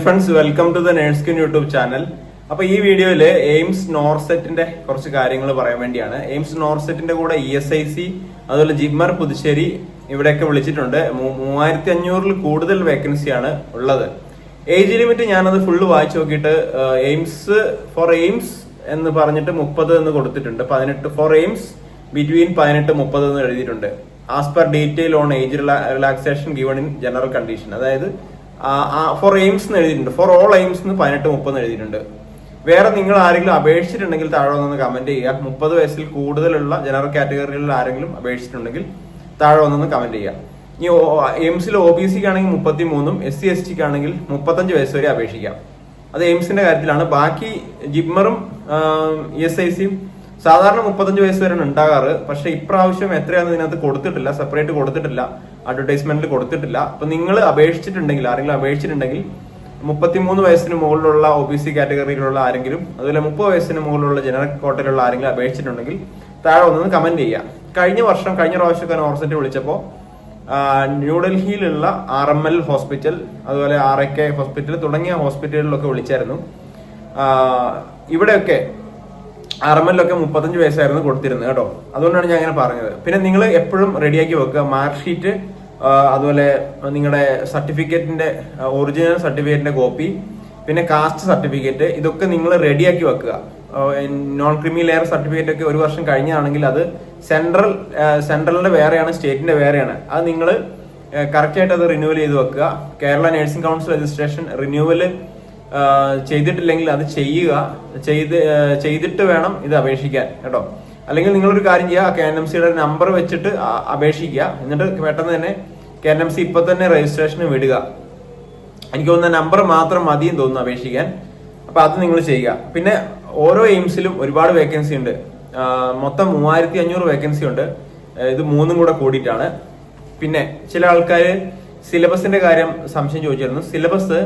Friends welcome to the nurse queen YouTube channel അപ്പൊ ഈ വീഡിയോയിൽ എയിംസ് നോർസെറ്റിന്റെ കുറച്ച് കാര്യങ്ങൾ പറയാൻ വേണ്ടിയാണ്. എയിംസ് നോർസെറ്റിന്റെ കൂടെ ഇ എസ് ഐ സി അതുപോലെ ജിമ്മർ പുതുശ്ശേരി ഇവിടെയൊക്കെ വിളിച്ചിട്ടുണ്ട്. മൂവായിരത്തി അഞ്ഞൂറിൽ കൂടുതൽ വേക്കൻസിയാണ് ഉള്ളത്. ഏജ് ലിമിറ്റ് ഞാനത് ഫുള്ള് വായിച്ചു നോക്കിയിട്ട് എയിംസ് ഫോർ എയിംസ് എന്ന് പറഞ്ഞിട്ട് മുപ്പത് എന്ന് കൊടുത്തിട്ടുണ്ട്. പതിനെട്ട് ഫോർ എയിംസ് ബിറ്റ്വീൻ പതിനെട്ട് മുപ്പത് എന്ന് എഴുതിയിട്ടുണ്ട്. As per detail on age relaxation given in general condition അതായത് ഫോർ എയിംസ് എന്ന് എഴുതിയിട്ടുണ്ട്. ഫോർ ഓൾ എയിംസ് എന്ന് പതിനെട്ട് മുപ്പത് എഴുതിയിട്ടുണ്ട്. വേറെ നിങ്ങൾ ആരെങ്കിലും അപേക്ഷിച്ചിട്ടുണ്ടെങ്കിൽ താഴെ വന്നൊന്ന് കമന്റ് ചെയ്യുക. മുപ്പത് വയസ്സിൽ കൂടുതലുള്ള ജനറൽ കാറ്റഗറിയിൽ ആരെങ്കിലും അപേക്ഷിച്ചിട്ടുണ്ടെങ്കിൽ താഴെ വന്നൊന്ന് കമന്റ് ചെയ്യുക. ഇനി എയിംസിൽ ഒ ബി സിക്ക് ആണെങ്കിൽ മുപ്പത്തി മൂന്നും എസ് സി എസ് ടിക്ക് ആണെങ്കിൽ മുപ്പത്തഞ്ച് വയസ്സ് വരെ അപേക്ഷിക്കാം. അത് എയിംസിന്റെ കാര്യത്തിലാണ്. ബാക്കി ജിമ്മറും ഇ എസ് ഐ സിയും സാധാരണ മുപ്പത്തഞ്ച് വയസ്സ് വരെ ഉണ്ടാകാറ്. പക്ഷെ ഇപ്രാവശ്യം എത്രയാണെന്ന് ഇതിനകത്ത് കൊടുത്തിട്ടില്ല. സെപ്പറേറ്റ് കൊടുത്തിട്ടില്ല. അഡ്വർടൈസ്മെന്റിൽ കൊടുത്തിട്ടില്ല. അപ്പൊ നിങ്ങൾ അപേക്ഷിച്ചിട്ടുണ്ടെങ്കിൽ ആരെങ്കിലും അപേക്ഷിച്ചിട്ടുണ്ടെങ്കിൽ മുപ്പത്തിമൂന്ന് വയസ്സിന് മുകളിലുള്ള ഒ ബി സി കാറ്റഗറിയിലുള്ള ആരെങ്കിലും അതുപോലെ മുപ്പത് വയസ്സിന് മുകളിലുള്ള ജനറൽ കോട്ടയിലുള്ള ആരെങ്കിലും അപേക്ഷിച്ചിട്ടുണ്ടെങ്കിൽ താഴെ ഒന്ന് കമന്റ് ചെയ്യുക കഴിഞ്ഞ വർഷം കഴിഞ്ഞ പ്രാവശ്യമൊക്കെ ഓർസെറ്റ് വിളിച്ചപ്പോൾ ന്യൂഡൽഹിയിലുള്ള ആർ എം എൽ ഹോസ്പിറ്റൽ അതുപോലെ ആർ എ കെ ഹോസ്പിറ്റൽ തുടങ്ങിയ ഹോസ്പിറ്റലുകളിലൊക്കെ വിളിച്ചായിരുന്നു. ഇവിടെയൊക്കെ ആർ എം എല്ലൊക്കെ മുപ്പത്തഞ്ച് വയസ്സായിരുന്നു കൊടുത്തിരുന്നത് കേട്ടോ. അതുകൊണ്ടാണ് ഞാൻ അങ്ങനെ പറഞ്ഞത്. പിന്നെ നിങ്ങൾ എപ്പോഴും റെഡിയാക്കി വെക്കുക. മാർക്ക് ഷീറ്റ് അതുപോലെ നിങ്ങളുടെ സർട്ടിഫിക്കറ്റിന്റെ ഒറിജിനൽ സർട്ടിഫിക്കറ്റിന്റെ കോപ്പി പിന്നെ കാസ്റ്റ് സർട്ടിഫിക്കറ്റ് ഇതൊക്കെ നിങ്ങൾ റെഡിയാക്കി വെക്കുക. നോൺ ക്രിമി ലെയർ സർട്ടിഫിക്കറ്റ് ഒക്കെ ഒരു വർഷം കഴിഞ്ഞാണെങ്കിൽ അത് സെൻട്രൽ സെൻട്രലിന്റെ വേറെയാണ് സ്റ്റേറ്റിന്റെ വേറെയാണ്. അത് നിങ്ങൾ കറക്റ്റ് ആയിട്ട് അത് റിന്യൂവൽ ചെയ്ത് വെക്കുക. Kerala nursing council registration renewal ചെയ്തിട്ടില്ലെങ്കിൽ അത് ചെയ്യുക. ചെയ്ത് ചെയ്തിട്ട് വേണം ഇത് അപേക്ഷിക്കാൻ കേട്ടോ. അല്ലെങ്കിൽ നിങ്ങളൊരു കാര്യം ചെയ്യുക കെ എൻ എം സിയുടെ നമ്പർ വെച്ചിട്ട് അപേക്ഷിക്കുക. എന്നിട്ട് പെട്ടെന്ന് തന്നെ കെ എൻ എം സി ഇപ്പൊ തന്നെ രജിസ്ട്രേഷന് വിടുക. എനിക്ക് തോന്നുന്ന നമ്പർ മാത്രം മതിയെന്ന് തോന്നുന്നു അപേക്ഷിക്കാൻ. അപ്പൊ അത് നിങ്ങൾ ചെയ്യുക. പിന്നെ ഓരോ എയിംസിലും ഒരുപാട് വേക്കൻസി ഉണ്ട്. മൊത്തം മൂവായിരത്തി അഞ്ഞൂറ് വേക്കൻസി ഉണ്ട് ഇത് മൂന്നും കൂടെ കൂടിയിട്ടാണ്. പിന്നെ ചില ആൾക്കാർ സിലബസിന്റെ കാര്യം സംശയം ചോദിച്ചിരുന്നു. സിലബസ്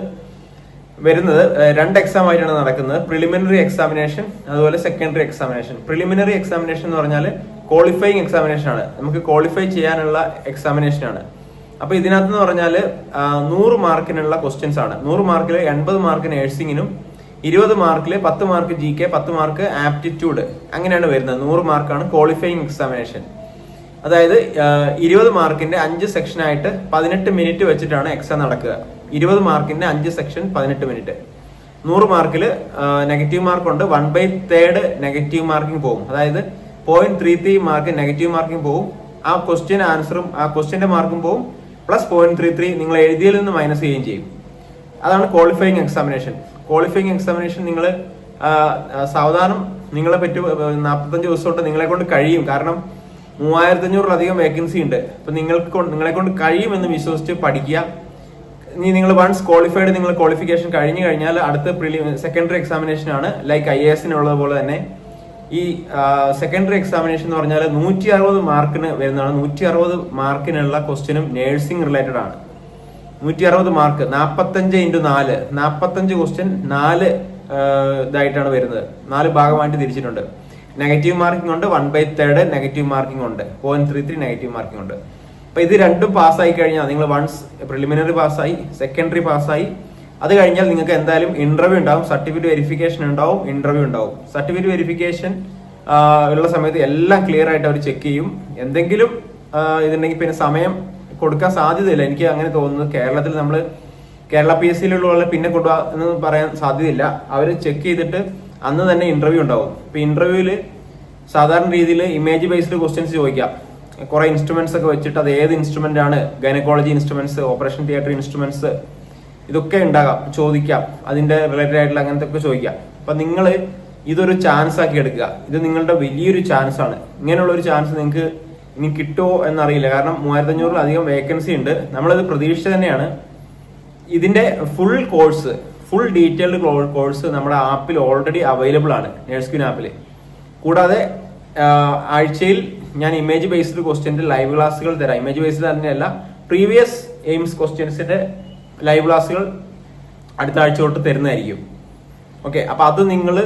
വരുന്നത്. രണ്ട് എക്സാം ആയിട്ടാണ് നടക്കുന്നത്. പ്രിലിമിനറി എക്സാമിനേഷൻ അതുപോലെ സെക്കൻഡറി എക്സാമിനേഷൻ പ്രിലിമിനറി എക്സാമിനേഷൻ എന്ന് പറഞ്ഞാൽ ക്വാളിഫൈങ് എക്സാമിനേഷൻ ആണ്. നമുക്ക് ക്വാളിഫൈ ചെയ്യാനുള്ള എക്സാമിനേഷൻ ആണ്. അപ്പൊ ഇതിനകത്ത് എന്ന് പറഞ്ഞാൽ നൂറ് മാർക്കിനുള്ള ക്വസ്റ്റ്യൻസ് ആണ്. നൂറ് മാർക്കിൽ എൺപത് മാർക്ക് നഴ്സിംഗിനും ഇരുപത് മാർക്കിൽ പത്ത് മാർക്ക് ജി കെ പത്ത് മാർക്ക് ആപ്റ്റിറ്റ്യൂഡ് അങ്ങനെയാണ് വരുന്നത്. നൂറ് മാർക്കാണ് ക്വാളിഫൈങ് എക്സാമിനേഷൻ അതായത് ഇരുപത് മാർക്കിന്റെ അഞ്ച് സെക്ഷൻ ആയിട്ട് പതിനെട്ട് മിനിറ്റ് വെച്ചിട്ടാണ് എക്സാം നടക്കുക. ഇരുപത് മാർക്കിന്റെ അഞ്ച് സെക്ഷൻ പതിനെട്ട് മിനിറ്റ് നൂറ് മാർക്കിൽ നെഗറ്റീവ് മാർക്ക് ഉണ്ട്. One by third negative marking പോകും അതായത് point three three mark negative marking പോകും ആ ക്വസ്റ്റ്യൻ ആൻസറും ആ ക്വസ്റ്റ്യന്റെ മാർക്കും പോകും പ്ലസ് പോയിന്റ് ത്രീ ത്രീ നിങ്ങൾ എഴുതിയിൽ നിന്ന് മൈനസ് ചെയ്യുകയും ചെയ്യും. അതാണ് ക്വാളിഫയിങ് എക്സാമിനേഷൻ ക്വാളിഫയിങ് എക്സാമിനേഷൻ നിങ്ങൾ സാവധാനം നിങ്ങളെ പറ്റി നാൽപ്പത്തഞ്ച് ദിവസം കൊണ്ട് നിങ്ങളെ കൊണ്ട് കഴിയും. കാരണം മൂവായിരത്തി അഞ്ഞൂറിലധികം വേക്കൻസി ഉണ്ട്. അപ്പൊ നിങ്ങൾക്ക് നിങ്ങളെ കൊണ്ട് കഴിയുമെന്ന് വിശ്വസിച്ച് പഠിക്കുക. ഇനി നിങ്ങൾ വൺസ് ക്വാളിഫൈഡ് നിങ്ങൾ ക്വാളിഫിക്കേഷൻ കഴിഞ്ഞു കഴിഞ്ഞാൽ അടുത്ത പ്രിലി സെക്കൻഡറി എക്സാമിനേഷൻ ആണ് ലൈക്ക് ഐ എസിന് ഉള്ളത് പോലെ തന്നെ. ഈ സെക്കൻഡറി എക്സാമിനേഷൻ എന്ന് പറഞ്ഞാൽ നൂറ്റി അറുപത് മാർക്കിന് വരുന്നതാണ്. നൂറ്റി അറുപത് മാർക്കിനുള്ള ക്വസ്റ്റ്യനും നേഴ്സിംഗ് റിലേറ്റഡ് ആണ്. നൂറ്റി അറുപത് മാർക്ക് നാൽപ്പത്തഞ്ച് ഇന്റു നാല്. നാൽപ്പത്തഞ്ച് ക്വസ്റ്റ്യൻ നാല് ഇതായിട്ടാണ് വരുന്നത്. നാല് ഭാഗമായിട്ട് തിരിച്ചിട്ടുണ്ട്. നെഗറ്റീവ് മാർക്കിംഗ് ഉണ്ട് one by third negative marking ഉണ്ട് point three three negative marking ഉണ്ട്. അപ്പൊ ഇത് രണ്ടും പാസ്സായി കഴിഞ്ഞാൽ നിങ്ങൾ വൺസ് പ്രിലിമിനറി പാസ്സായി സെക്കൻഡറി പാസ്സായി അത് കഴിഞ്ഞാൽ നിങ്ങൾക്ക് എന്തായാലും ഇന്റർവ്യൂ ഉണ്ടാവും സർട്ടിഫിക്കറ്റ് വെരിഫിക്കേഷൻ ഉണ്ടാവും ഇന്റർവ്യൂ ഉണ്ടാവും. സർട്ടിഫിക്കറ്റ് വെരിഫിക്കേഷൻ ഉള്ള സമയത്ത് എല്ലാം ക്ലിയർ ആയിട്ട് അവർ ചെക്ക് ചെയ്യും. എന്തെങ്കിലും ഇതുണ്ടെങ്കിൽ പിന്നെ സമയം കൊടുക്കാൻ സാധ്യതയില്ല. എനിക്ക് അങ്ങനെ തോന്നുന്നു കേരളത്തിൽ നമ്മൾ കേരള പി എസ് സിയിലുള്ള പിന്നെ കൊടുക്കുക എന്ന് പറയാൻ സാധ്യതയില്ല. അവർ ചെക്ക് ചെയ്തിട്ട് അന്ന് തന്നെ ഇന്റർവ്യൂ ഉണ്ടാവും. ഇപ്പൊ ഇന്റർവ്യൂവിൽ സാധാരണ രീതിയിൽ ഇമേജ് ബേസ്ഡ് ക്വസ്റ്റ്യൻസ് ചോദിക്കാം. കുറെ ഇൻസ്ട്രുമെന്റ്സ് ഒക്കെ വെച്ചിട്ട് അത് ഏത് ഇൻസ്ട്രുമെന്റ് ആണ്? Gynaecology instruments operation theatre instruments ഇതൊക്കെ ഉണ്ടാകാം ചോദിക്കാം. അതിന്റെ റിലേറ്റഡ് ആയിട്ടുള്ള അങ്ങനത്തെ ഒക്കെ ചോദിക്കാം. അപ്പൊ നിങ്ങൾ ഇതൊരു ചാൻസ് ആക്കി എടുക്കുക. ഇത് നിങ്ങളുടെ വലിയൊരു ചാൻസ് ആണ്. ഇങ്ങനെയുള്ള ഒരു ചാൻസ് നിങ്ങൾക്ക് ഇനി കിട്ടുമോ എന്നറിയില്ല. കാരണം മൂവായിരത്തി അഞ്ഞൂറിലധികം വേക്കൻസി ഉണ്ട്. നമ്മളത് പ്രതീക്ഷിച്ച് തന്നെയാണ്. ഇതിന്റെ full course full detailed course നമ്മുടെ ആപ്പിൽ ഓൾറെഡി അവൈലബിൾ ആണ് നേഴ്സ് ക്യൂൻ ആപ്പിൽ കൂടാതെ ആഴ്ചയിൽ ഞാൻ ഇമേജ് ബേസ്ഡ് ക്വസ്റ്റ്യന്റെ ലൈവ് ക്ലാസ്സുകൾ തരാം. ഇമേജ് ബേസ്ഡ് തന്നെയല്ല പ്രീവിയസ് എയിംസ് ക്വസ്റ്റ്യൻസിന്റെ ലൈവ് ക്ലാസ്സുകൾ അടുത്ത ആഴ്ച തൊട്ട് തരുന്നതായിരിക്കും. ഓക്കെ അപ്പൊ അത് നിങ്ങൾ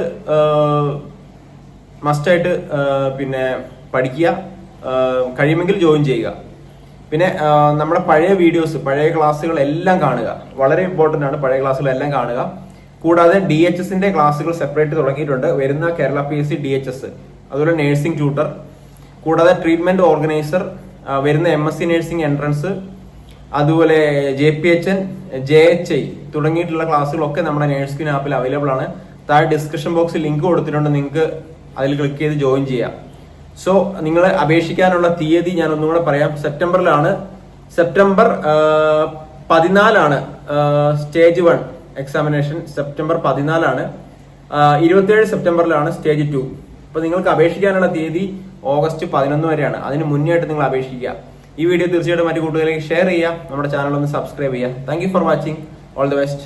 മസ്റ്റായിട്ട് പിന്നെ പഠിക്കുക കഴിയുമെങ്കിൽ ജോയിൻ ചെയ്യുക. പിന്നെ നമ്മുടെ പഴയ വീഡിയോസ് പഴയ ക്ലാസ്സുകൾ എല്ലാം കാണുക. വളരെ ഇമ്പോർട്ടന്റ് ആണ് പഴയ ക്ലാസ്സുകൾ എല്ലാം കാണുക. കൂടാതെ ഡി എച്ച് എസിന്റെ ക്ലാസ്സുകൾ സെപ്പറേറ്റ് തുടങ്ങിയിട്ടുണ്ട്. വരുന്ന Kerala P S C D H S അതുപോലെ നഴ്സിംഗ് ട്യൂട്ടർ കൂടാതെ ട്രീറ്റ്മെന്റ് ഓർഗനൈസർ വരുന്ന M S C nursing entrance അതുപോലെ J P H N J H I തുടങ്ങിയിട്ടുള്ള ക്ലാസ്സുകളൊക്കെ നമ്മുടെ നേഴ്സ് ക്യൂൻ ആപ്പിൽ അവൈലബിൾ ആണ്. താഴെ ഡിസ്ക്രിപ്ഷൻ ബോക്സിൽ ലിങ്ക് കൊടുത്തിട്ടുണ്ട്. നിങ്ങൾക്ക് അതിൽ ക്ലിക്ക് ചെയ്ത് ജോയിൻ ചെയ്യാം. സോ നിങ്ങൾ അപേക്ഷിക്കാനുള്ള തീയതി ഞാൻ ഒന്നും കൂടെ പറയാം. സെപ്റ്റംബറിലാണ്. സെപ്റ്റംബർ പതിനാലാണ് സ്റ്റേജ് വൺ എക്സാമിനേഷൻ സെപ്റ്റംബർ പതിനാലാണ്. ഇരുപത്തിയേഴ് സെപ്റ്റംബറിലാണ് സ്റ്റേജ് ടു അപ്പോൾ നിങ്ങൾക്ക് അപേക്ഷിക്കാനുള്ള തീയതി ഓഗസ്റ്റ് പതിനൊന്ന് വരെയാണ്. അതിന് മുന്നേയായിട്ട് നിങ്ങൾ അപേക്ഷിക്കുക. ഈ വീഡിയോ തീർച്ചയായിട്ടും മറ്റു കൂട്ടുകാരിലേക്ക് ഷെയർ ചെയ്യുക. നമ്മുടെ ചാനൽ ഒന്ന് സബ്സ്ക്രൈബ് ചെയ്യുക. Thank for watching all the best